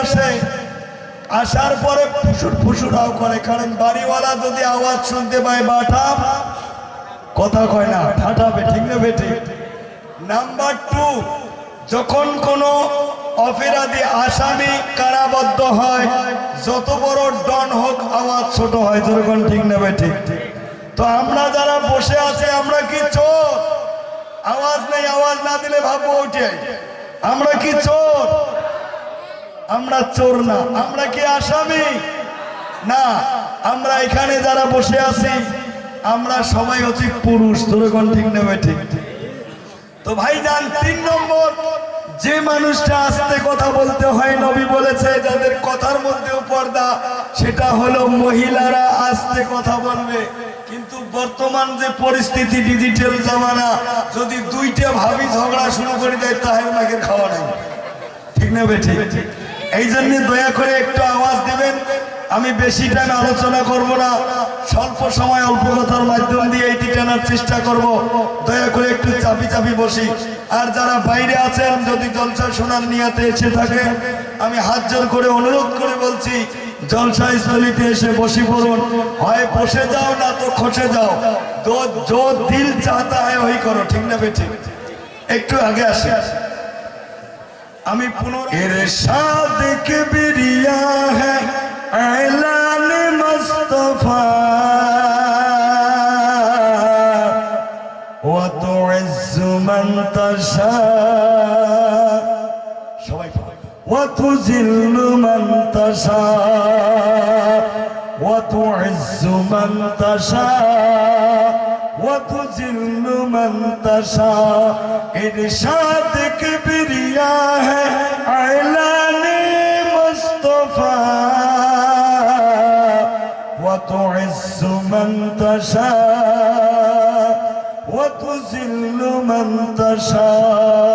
আসে। আসার পরে ফুসুর ফুসুরাও করে, কারণ বাড়িওয়ালা যদি আওয়াজ শুনতে পায় বাটা কথা কয় না, ঠাটাবে, ঠিক না বেটে নাম্বার টু যখন কোনো অপরাধী আসামি কারাবদ্ধ হয়, যত বড় ডন হোক, আওয়াজ ছোট হয়, যেরকম ঠিক না বেটে তো আমরা যারা বসে আছে, আমরা কি চোর? আওয়াজ নেই, আওয়াজ না দিলে ভাববো ওঠে আমরা কি চোর? আমরা চোর না, আমরা কি আসামি? না, আমরা এখানে যারা বসে আছি, আমরা সবাই হচ্ছে পুরুষ তোরগণ ঠিক নেবে ঠিক। তো ভাই যান তিন নম্বর, যে মানুষটা আস্তে কথা বলতে হয়, নবী বলেছে, যাদের কথার মধ্যেও পর্দা, সেটা হলো মহিলারা আস্তে কথা বলবে। কিন্তু বর্তমান যে পরিস্থিতি ডিজিটাল জামানা, যদি দুইটা ভাবি ঝগড়া শুরু করে দেয়, তাহলে নাকের খাওয়া নাই ঠিক না বেঠি এই জন্য দয়া করে একটু আওয়াজ দিবেন। আমি বেশি টাইম আলোচনা করব না। স্বল্প সময়, অল্প কথার মাধ্যম দিয়ে এইটি টানার চেষ্টা করব। দয়া করে একটু চাপি চাপি বসি। আর যারা বাইরে আছেন, যদি জলসা শোনার নিয়াতে এসে থাকেন আমি হাত জোর করে অনুরোধ করে বলছি জলসা স্থলিতে এসে বসি পড়ুন। হয় বসে যাও, না তো খসে যাও। জো দিল চাহতা হয় ওই করো। ঠিক না বেঠি একটু আগে আসে আসে আমি পুনরাদ কে বেরিয়া হ্যালান মস্তফা। ও তো সবাই وتذل من تشاء وتعز من تشاء وتذل من تشاء ارشاد کبریا ہے اعلان مصطفیٰ وتعز من تشاء وتذل من تشاء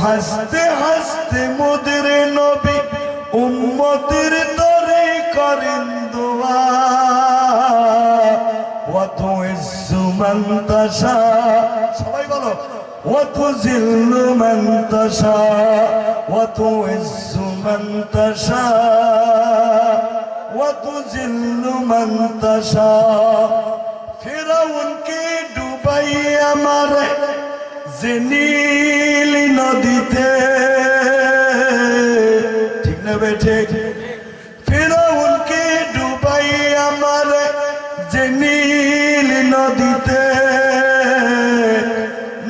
হাসতে হাসতে মোদের নবী উম্মতের তরে করেন দোয়া। ওয়াত ইজ্জু মান তাশা। সবাই বলো তাশা। ওয়াত ইজ্জু মান তাশা। ওয়াত জিল্লু মান তাশা। ফেরাউনকে ডুবাই আমার যে নদীতে, ঠিক না বেঠে ফেরাউনকে ডুবাই আমার যে নদীতে,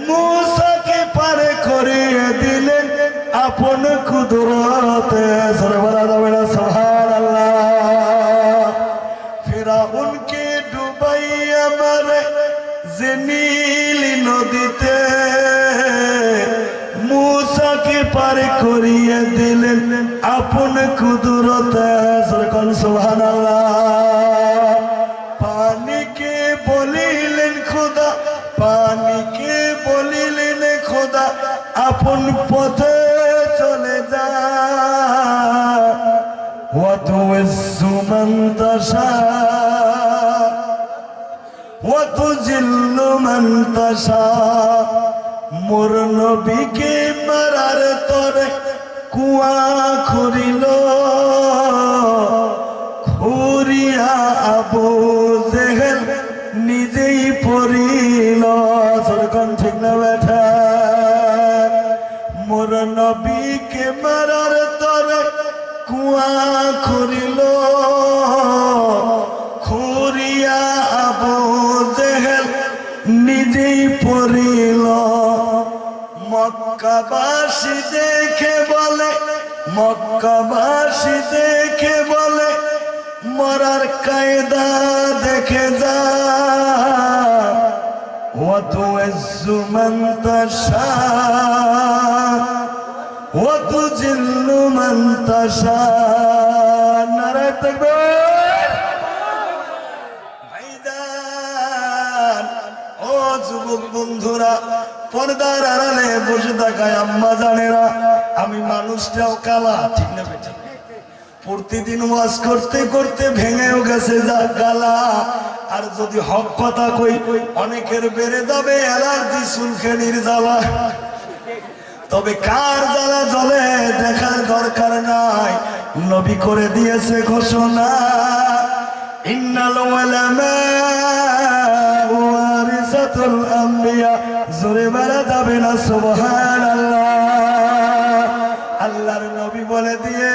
মুসাকে পারে করিয়ে দিলেন আপন কুদরতে। সরবরা যাবে না সোহান আল্লাহ ফেরাউনকে ডুবাই আমার যে নদীতে করিয়ে দিলেন আপন কুদরতে সরকন সোহান পানিকে বলিলেন খোদা পানিকে বলিলেন খোদা আপন পথে চলে যা وتعز من تشاء وتذل من تشاء মোর নবীকে মারার তরে কুয়া খুরিল খুরিয়া আবু জেহেল নিজেই পড়িল। সরকন ঠিক না বেঠা মোর নবীকে মারার তরে কুয়া খুরিল খুরিয়া আবু জেহেল নিজেই পড়িল। মক্কাবাসী দেখে বলে মক্কাবাসী দেখে বলে মরার কায়দা দেখে যা وتعز من تشاء وتجل من تشاء নারে তাকবীর ভাইজান ও যুবক বন্ধুরা পর্দার আড়ালে বসে থাকায় আম্মা জানেরা আমি মানুষটাও কালা, ঠিক না বেঠিক? প্রতিদিন ওয়াজ করতে করতে ভেঙেও গেছে যা গালা। আর যদি হক কথা কই, অনেকের বেড়ে যাবে অ্যালার্জি সুলখেনির জ্বালা। তবে কার জ্বালা জ্বলে দেখার দরকার নাই, নবী করে দিয়েছে ঘোষণা। ইন্নাল ওয়ারিসাতুল আম্বিয়া, জোরে বেড়া যাবে না, সুবহানাল্লাহ। নবী বলে দিয়ে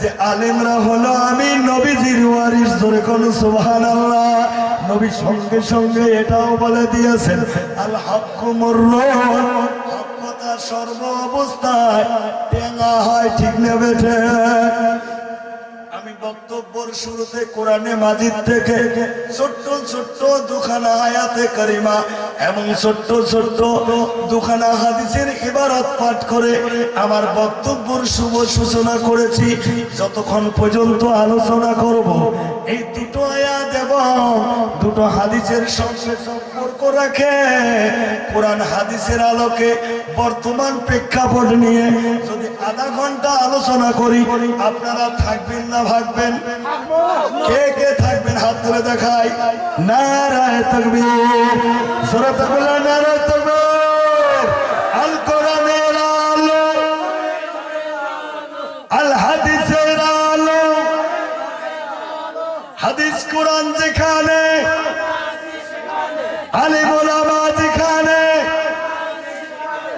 যে আলেমরা হলো আমি নবীজির ওয়ারিস ধরে কোন সুবহানাল্লাহ। নবী সঙ্গে সঙ্গে এটাও বলে দিয়েছেন, আল হাক্কু মুররুন হক সর্ব অবস্থায় টেঙ্গা হয় ঠিক না বেঠে। আমি বক্তব্যর শুরুতে কোরআনে মাজিদ থেকে ছোট্ট ছোট্ট দুখানা আয়াতে কারিমা এবং ছোট্ট ছোট্ট দুখানা হাদিসের ইবারত পাঠ করে আমার বক্তব্যর শুভ সূচনা করেছি। যতক্ষণ পর্যন্ত আলোচনা করব, এই দুটো আয়াত এবং দুটো হাদিসের সঙ্গে সম্পর্ক রাখে, কোরআন হাদিসের আলোকে বর্তমান প্রেক্ষাপট নিয়ে যদি আধা ঘণ্টা আলোচনা করি, আপনারা থাকবেন না ভাববেন কে কে থাকবেন? হাত তুলে দেখাই। নারায় তকবীর। নারায় তকবীর। আল। হাদিসের আলো। হাদিস কোরআন যেখানে আলিম ওলামা যেখানে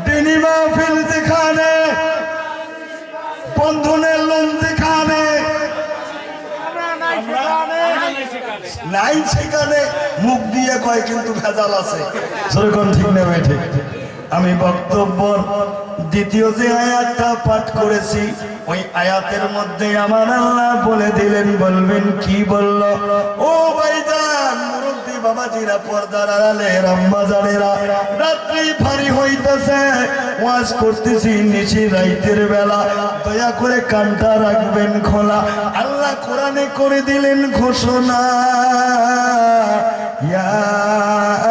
দিনী মাহফিল যেখানে বন্ধনের লোন যেখানে নাই সেখানে মুখ দিয়ে কয়, কিন্তু ভেজাল আছে। সেরকম ঠিক নেবে ঠিক। আমি বক্তব্য দ্বিতীয় যে আয়াতটা পাঠ করেছি, ওই আয়াতের মধ্যে আমার আল্লাহ বলে দিলেন, বলবেন, কি বলল? ও বাবাজিরা বেলা। দয়া করে কানটা রাখবেন খোলা। আল্লাহ কোরআনে করে দিলেন ঘোষণা। ইয়া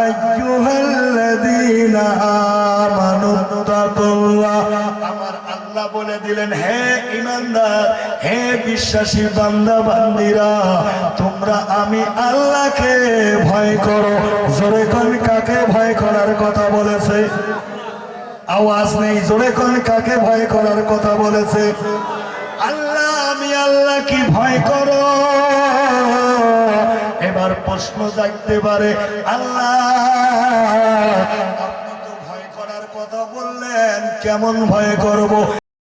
আইয়ুহাল্লাযীনা আমানুত্তাকুল্লাহ আল্লাহ বলে দিলেন, হে ইমানদার, হে বিশ্বাসী বান্দা বান্দিরা তোমরা আমি আল্লাহকে ভয় করো। জোরে কোন, কাকে ভয় করার কথা বলেছে? আওয়াজ নেই, জোরে কোন, কাকে ভয় করার কথা বলেছে? আল্লাহ, আমি আল্লাহ কি ভয় করো। এবার প্রশ্ন জাগতে পারে, আল্লাহ আপনি তো ভয় করার কথা বললেন, কেমন ভয় করব?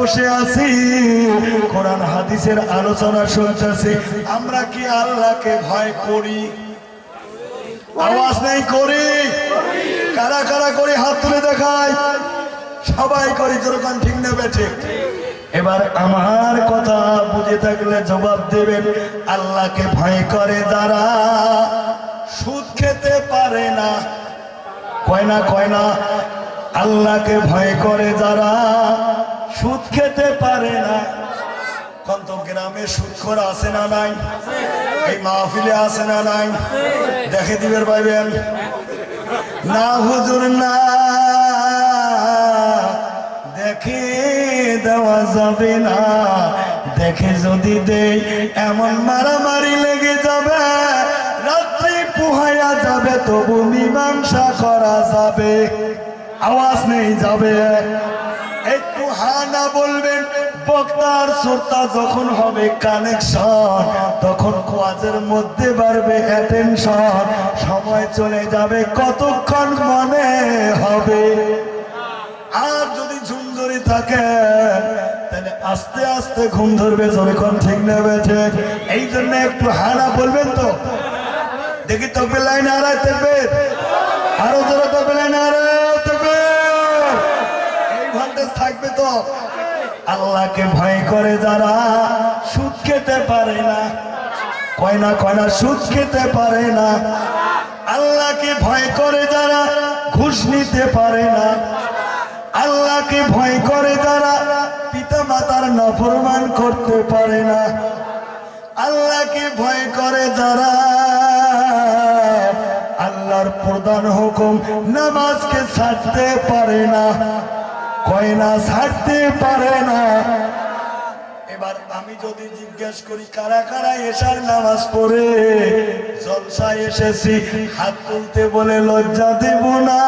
বসে আছি। কোরআন, হাদিসের আলোচনা শুনতেছি। আমরা কি আল্লাহকে ভয় করি? আওয়াজ নেই, করি। কারা কারা করি হাত তুলে দেখায়? সবাই করি, যেরকম ঠিক নেবে ঠিক। এবার আমার কথা বুঝে থাকলে জবাব দেবেন, আল্লাহকে ভয় করে যারা সুদ খেতে পারে না। কয় না কয় না, আল্লাহকে ভয় করে যারা সুদ খেতে পারে না। কত গ্রামে সুদখোর আছে না নাই? এই মাহফিলে আছে না নাই? দেখে দিবেন পাইবেন না হুজুর, না। দেখে দেওয়া যাবে না। দেখে যদি দেই, এমন মারামারি লেগে যাবে। রাত্রি পুহাইয়া যাবে, তবু মীমাংসা করা যাবে। আওয়াজ নেই যাবে। একটু হানা বলবেন, বক্তার শ্রোতা যখন হবে কানেকশন তখন কোয়াজের মধ্যে বাড়বে অ্যাটেনশন সময় চলে যাবে কতক্ষণ মনে হবে? আর যদি ঝুমঝুরি থাকে, তাহলে আস্তে আস্তে ঘুম ধরবে যখন ঠিক নেবে ঠিক এই জন্য একটু হানা বলবেন তো? দেখি তবে লাইন হারাই থাকবে? আরও জোরে তবে লাইন ভোল্টেজ থাকবে তো? আল্লাহকে ভয় করে যারা সুদ খেতে পারে না। কয়না কয়না সুদ খেতে পারে না। আল্লাহকে ভয় করে যারা ঘুষ নিতে পারে না। আল্লাহকে ভয় করে যারা পিতা মাতার নফরমান করতে পারে না। আল্লাহকে ভয় করে যারা আল্লাহর প্রধান হুকুম নামাজকে ছাড়তে পারে না। কয়না ছাড়তে পারে না। এবার আমি যদি জিজ্ঞেস করি, কারা কারা এসার নামাজ পড়ে? জলসায় এসেছি, হাত তুলতে বলে লজ্জা দেব না।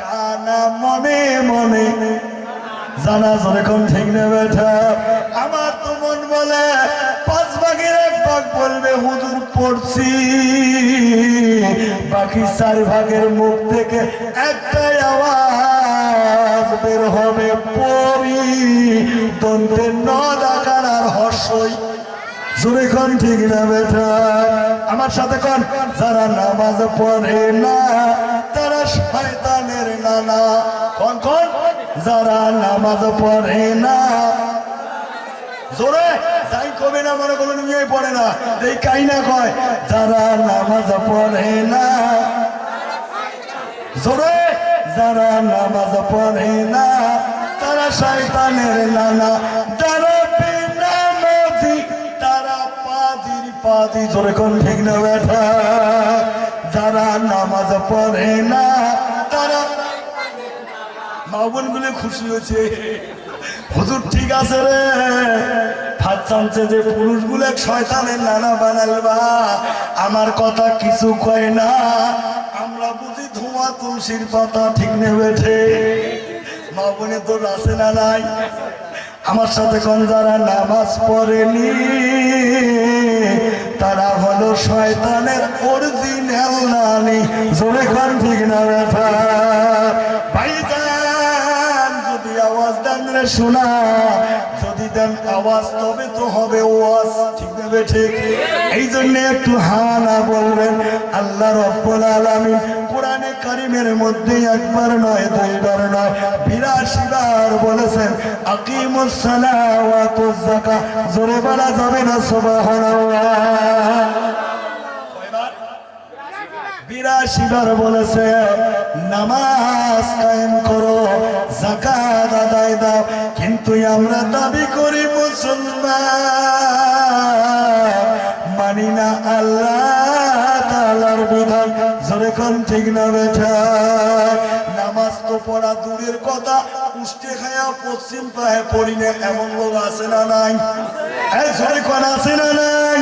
কানা মনে মনে। জানা যেরকম ঠিক নেবে আমার তো মন বলে, পাঁচ ভাগের এক ভাগ বলবে, হুজুর, পড়ছি। বাকি চার ভাগের মুখ থেকে একটাই আওয়াজ। বের হবে পরি দন্তের ন ডাকার আর হর্ষই। জোরে কোন ঠিক না বেটা? আমার সাথে কোন, যারা নামাজ পড়ে না, তারা শয়তানের নানা। কোন কোন, যারা নামাজ পড়ে না। জোরে, যাই কবে না, মনে করুন নিয়ে পড়ে না। এই কাই না কয়, যারা নামাজ পড়ে না। জোরে। যারা নামাজ পড়ে না, তারা শয়তানের নানা। যারা বেনামাজি তারা পাজির, পাজি, জোরে কোন ঠিক না বেটা যারা নামাজ পড়ে না, তারা মা বোনগুলো খুশি হয়েছে। হুজুর, ঠিক আছে রে। ভাত চামচে যে পুরুষগুলো শয়তানের নানা বানালবা আমার কথা কিছু কয় না। আমরা ধোঁয়া তুলসীর পাতা ঠিক নেবে মা বোনের তোর আছে না নাই? আমার সাথে কোন যারা নামাজ পড়েনি, তারা হলো শয়তানের অরিজিনাল নানি। জোরে খান ঠিক না ব্যথা। ভাইজান, যদি আওয়াজ দেন শোনা। যদি দেন আওয়াজ, তবে তো হবে ওয়াজ। ঠিক নেবে ঠিক? এই জন্য একটু হানা বলবেন, আল্লাহ রব্বুল আলামিন কোরআনে কারিমের মধ্যে একবার নয়, দুইবার নয়, বিরাশি বার বলেছেন, আকিমুস সালাওয়াতুজ যাকাত। জোরে বলা যাবে না, সুবহানাল্লাহ। বিরাশি বার বলেছে নামাজ কায়েম করো জাকাত আদায় দাও। কিন্তু আমরা দাবি করি মুসলমান। মানি না আল্লাহ তাআলার বিধান। জোরে কোন ঠিক না বেঠা? নামাজ তো পড়া দূরের কথা, উষ্টে খায়া পশ্চিম পায়ে পড়ি না, এমন লোক আছে না নাই? কোন আছে না নাই?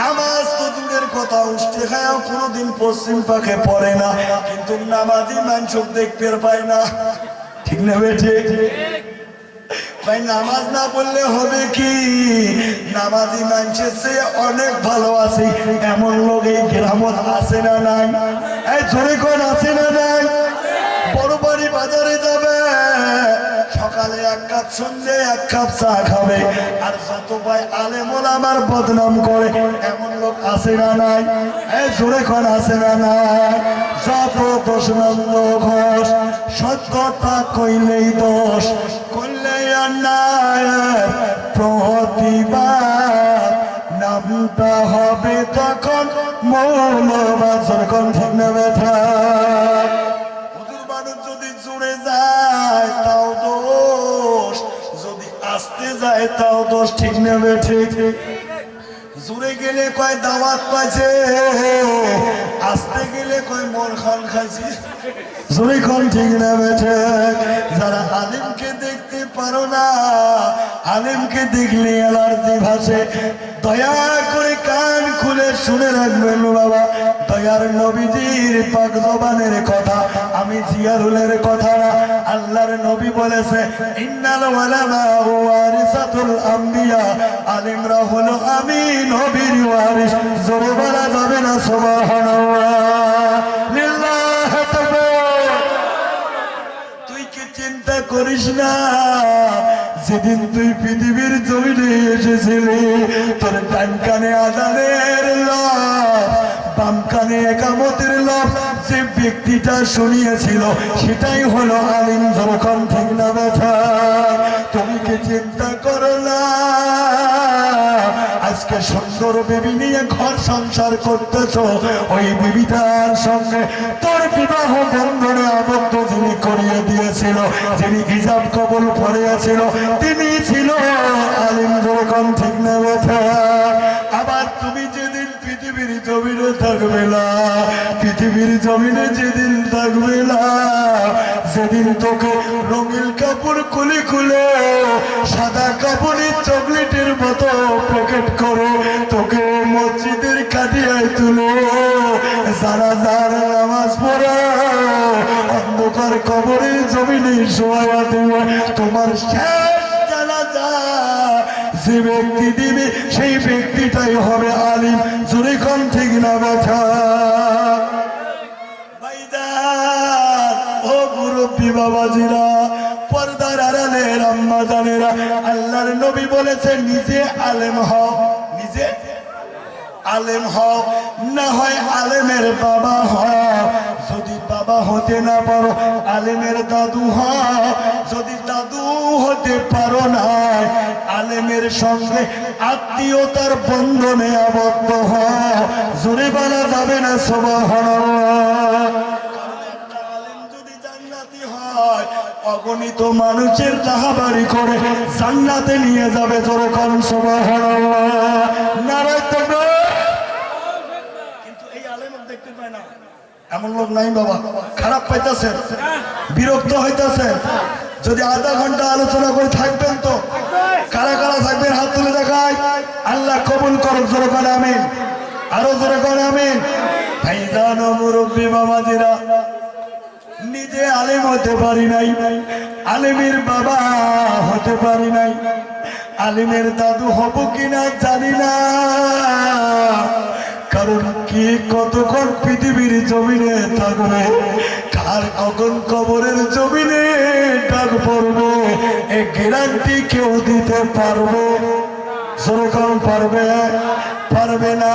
নামাজ তো দূরের কথা, উষ্টে খায়াও কোনোদিন পশ্চিম পাখে পড়ে না, কিন্তু নামাজি মানুষ দেখতে পায় না। ঠিক না বেঠে? ভাই, নামাজ না পড়লে হবে কি? নামাজি মানুষের চেয়ে অনেক ভালো আছে। এমন লোক এই গ্রামত আছে না নাই? এই জোরে কোন আছে না নাই? বড় বাড়ি বাজারে যাবে, সকালে এক কাপ এক কাপ চা খাবে। আর ভাই আমার বদনাম করে, এমন লোক না নাই? না সত্যতা কইলেই দোষ। অন্যায় প্রতিবাদ নামটা হবে তখন মৌলবাজার কণ্ঠ নেবে যদি জুড়ে যায়, তাও দোষ। যদি আসতে যায়, তাও দোষ। ঠিক নেবে ঠিক। জুড়ে গেলে কয় দাওয়াত পাইছে, আসতে গেলে কয় মন খান খাইছে। জুড়ে খান ঠিক না বেঠে যারা দেখতে পারো না। আলিমকে দেখলে অ্যালার্জি ভাসে। দয়া করে কান খুলে শুনে রাখবেন বাবা। দয়ার নবীজির পাক জবানের কথা। আমি জিয়ারুলের কথা না, আল্লাহর নবী বলেছে, ইন্নাল ওয়ালামা ওয়ারিসাতুল আম্বিয়া। আলিমরা হলো আমি নবীর ওয়ারিস। জোরে বলা যাবে না, সুবহানাল্লাহ। যেদিন তুই পৃথিবীর জমিনে এসেছিলি? তোর ডান কানে আদানের লাভ, বাম কানে একামতের লাভ যে ব্যক্তিটা শুনিয়েছিল, সেটাই হলো আলিম যখন ঠিক না ব্যথা তুমি কি চিন্তা আজকে সুন্দর বিবি নিয়ে ঘর সংসার করতেছ। ওই বিবিটার সঙ্গে তোর বিবাহ বন্ধনে আবদ্ধ যিনি করিয়ে দিয়েছিল, যিনি হিজাব কবল পড়িয়েছিল তিনি ছিল আলিম যেরকম ঠিক না পৃথিবীর জমিনে থাকবে না। পৃথিবীর জমিনে যেদিন থাকবে না, সেদিন তোকে রঙিন কাপড় খুলে খুলে সাদা কাপড়ের চকলেটের মতো প্যাকেট করো তোকে মসজিদের কাটিয়ায় তুলো। যারা যার নামাজ পড়া, অন্ধকার কবরের জমিনে দেবে। তোমার শেষ যে ব্যক্তি দিবে, সেই ব্যক্তিটাই হবে আলিম। জোরে কম ঠিক না বাবাজিরা, পর্দার জানেরা, আল্লাহর নবী বলেছে, নিজে আলেম হও। নিজে? আলেম হও। না হয় আলেমের বাবা হও। যদি বাবা হতে না পারো, আলেমের দাদু হও। যদি দাদু হতে পারো না, আলেমের সঙ্গে আত্মীয়তার বন্ধনে আবদ্ধ জোরে বলা যাবে না যদি অগণিত মানুষের রাহাবাড়ি করে জান্নাতে নিয়ে যাবে যখন সবাই নারায় তবে কিন্তু এই আলেম দেখতে না। এমন লোক নাই বাবা, খারাপ পাইতেছেন, বিরক্ত হইতেছেন। যদি আধা ঘণ্টা আলোচনা করে থাকবেন তো। কারা কারা থাকবেন হাত তুলে দেখায় আল্লাহ কবুল জোরে করে আমিন। আরও জোরে করে আমিন। নিজে আলেম হতে পারি নাই। আলেমের বাবা হতে পারি নাই। আলিমের দাদু হব কিনা জানি না। কারণ কি কতক্ষণ পৃথিবীর জমিনে থাকবে? কার কখন কবরের জমিনে ডাক পড়বে। এ গ্যারান্টি কেউ দিতে পারবে। যেরকম পারবে পারবে না।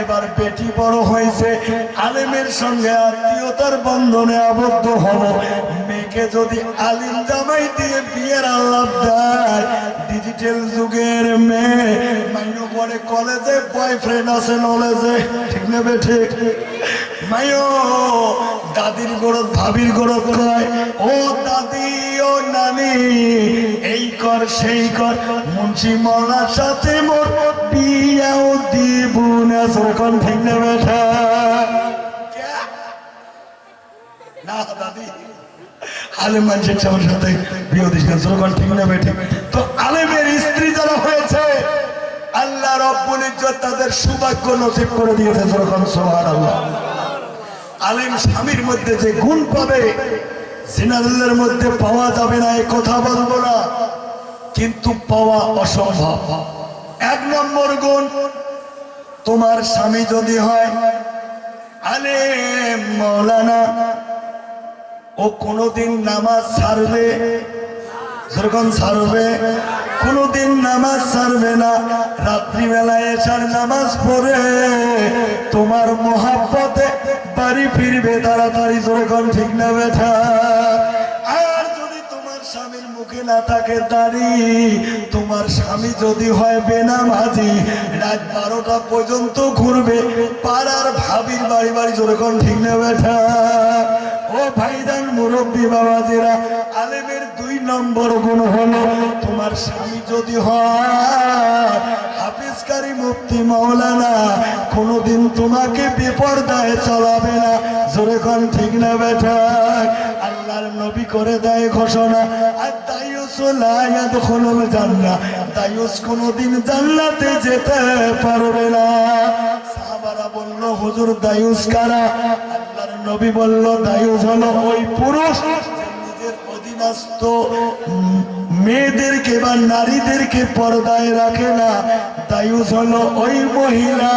এবার বেটি বড় হয়েছে, আলেমের সঙ্গে আত্মীয়তার বন্ধনে আবদ্ধ হব। মেয়েকে যদি আলিম জামাই দিয়ে বিয়ের আল্লাহ দেয় ডিজিটাল যুগের মেয়ে, মাইনো পরে কলেজে বয়ফ্রেন্ড আছে নলেজে ঠিক নেবে, ঠিক? মাইও দাদির গোড়ত ভাবির গোড়ত কয় ও দাদি ও নানি, এই কর, সেই কর, মুন্সি মলার সাথে মোর বিয়াও দিব না, যখন ঠিক না বেঠা না দাদি মানুষের সবার সাথে বিয়ে ঠিক না বেঠে। তো আলেমের স্ত্রী যারা হয়েছে, আল্লাহ রব্বুল ইজ্জত তাদের সৌভাগ্য নসিব করে দিয়েছে, যখন সোহার আল্লাহ। আলেম স্বামীর মধ্যে যে গুণ পাবে জেনারেলের মধ্যে পাওয়া যাবে না এই কথা বলব না। কিন্তু পাওয়া অসম্ভব। এক নম্বর গুণ, তোমার স্বামী যদি হয়, আলেম মৌলানা, ও কোনোদিন নামাজ ছাড়বে যখন ছাড়বে কোনোদিন নামাজ ছাড়বে না। রাত্রিবেলায় এসার নামাজ পড়ে তোমার মহাব্বতে বাড়ি ফিরবে তাড়াতাড়ি যখন ঠিক না বেঠা আর যদি তোমার স্বামীর মুখে না থাকে তোমার স্বামী যদি হয় রাত বারোটা পর্যন্ত ঘুরবে। পাড়ার ভাবির বাড়ি বাড়ি যখন ঠিক না বেঠা ও ভাইদান মুরব্বী বাবাজিরা, আলেমের দুই নম্বর গুণ হলো তোমার স্বামী যদি হয় হাফিজকারী মুফতি মাওলানা, কোনোদিন তোমাকে বিপর্দায় চলাবে না। জোরে কোন, ঠিক না বেঠা আল্লাহর নবী করে দেয় ঘোষণা আর দায়ুস লা ইয়াদখুলুল জান্নাহ দায়ুস কোনোদিন জান্নাতে যেতে পারবে না। বলল, হুজুর দায়ুস কারা? নবী বলল দায়ুস হলো ওই পুরুষ। নিজের অধীনস্থ মেয়েদেরকে বা নারীদেরকে পর্দায় রাখে না। দায়ুস হলো ওই মহিলা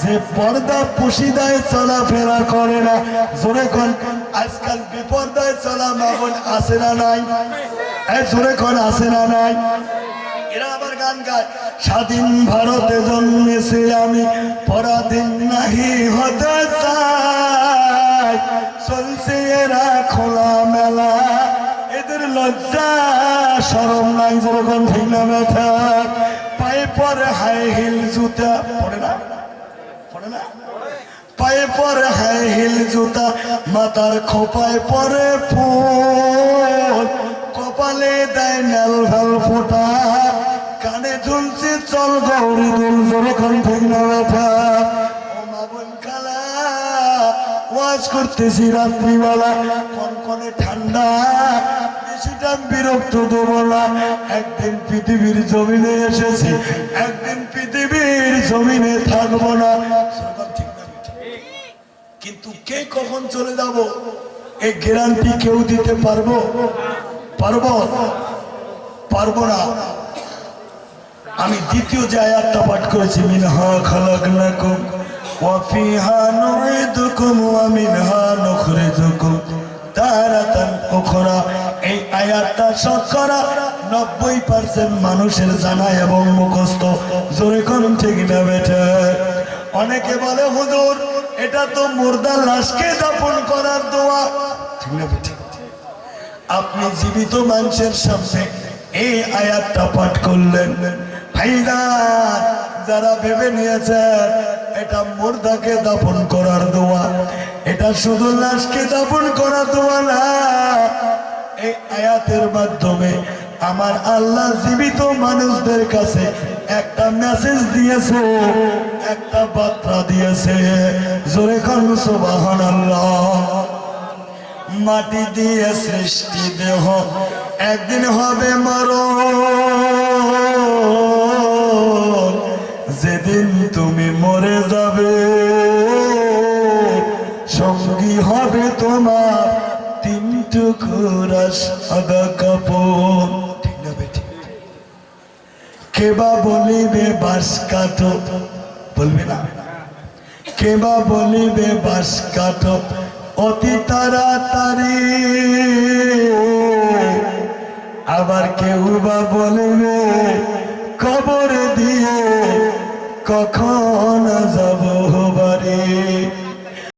যে পর্দা পুশিদায় চলাফেরা করে না। জোরে কোন, আজকাল বিপর্দায় চলা মামন আসে না নাই? জোরে কোন আসে না নাই? এরা আবার গান গায়, স্বাধীন ভারতে জন্মেছে আমি, পরাধীন নাহি হতে চাই। চলছে এরা খোলা মেলা এদের লজ্জা সরম নাই যেরকম না ব্যথা। পায়ে পরে হাই হিল জুতা, পড়ে না? পড়ে না? পায়ে পরে হাই হিল জুতা, মাথার খোপায় পরে ফুল। কপালে দেয় নাল ফেল ফোটা। কানে ঝুলছে চল গৌরী দুল যখন ঠিক না ব্যথা। ওয়াজ করতেছি রাত্রিবেলা। কনকনে ঠান্ডা বেশিটা বিরক্ত না। একদিন পৃথিবীর জমিনে এসেছি, একদিন পৃথিবীর জমিনে না। না? কিন্তু কে কখন চলে যাব? এই গ্যারান্টি কেউ দিতে পারব? পারব? পারব না। আমি দ্বিতীয় যে আয়াতটা পাঠ করেছি, মিনহা খালাকনাকুম। ওয়া নুইদুকুম ওয়া মিনহা নুখরিজুকুম। তারাতান উখরা, এই আয়াতটা শতকরা নব্বই পার্সেন্ট মানুষের জানা এবং মুখস্থ। জোরে কোন ঠিক না বেটা অনেকে বলে, হুজুর, এটা তো মুর্দার লাশকে দাপন করার দোয়া। ঠিক না বেটা আপনি জীবিত মানুষের সামনে এই আয়াতটা পাঠ করলেন। ভাইদার যারা ভেবে নিয়েছেন এটা মুর্দাকে দাপন করার দোয়া। এটা শুধু লাশকে দাপন করার দোয়া না, এই আয়াতের মাধ্যমে আমার আল্লাহ জীবিত মানুষদের কাছে একটা মেসেজ দিয়েছে, একটা বার্তা দিয়েছে। জোরে খান আল্লাহ মাটি দিয়ে সৃষ্টি দেহ একদিন হবে মর যেদিন তুমি মরে যাবে, সঙ্গী হবে তোমার তিন টুকুরা সাদা কাপড়। কেবা বলিবে বাস কাটো বলবে না। কেবা বলিবে বাস কাটো অতি তাড়াতাড়ি। আবার কেউ বা বলবে, কবর দিয়ে কখন যাব?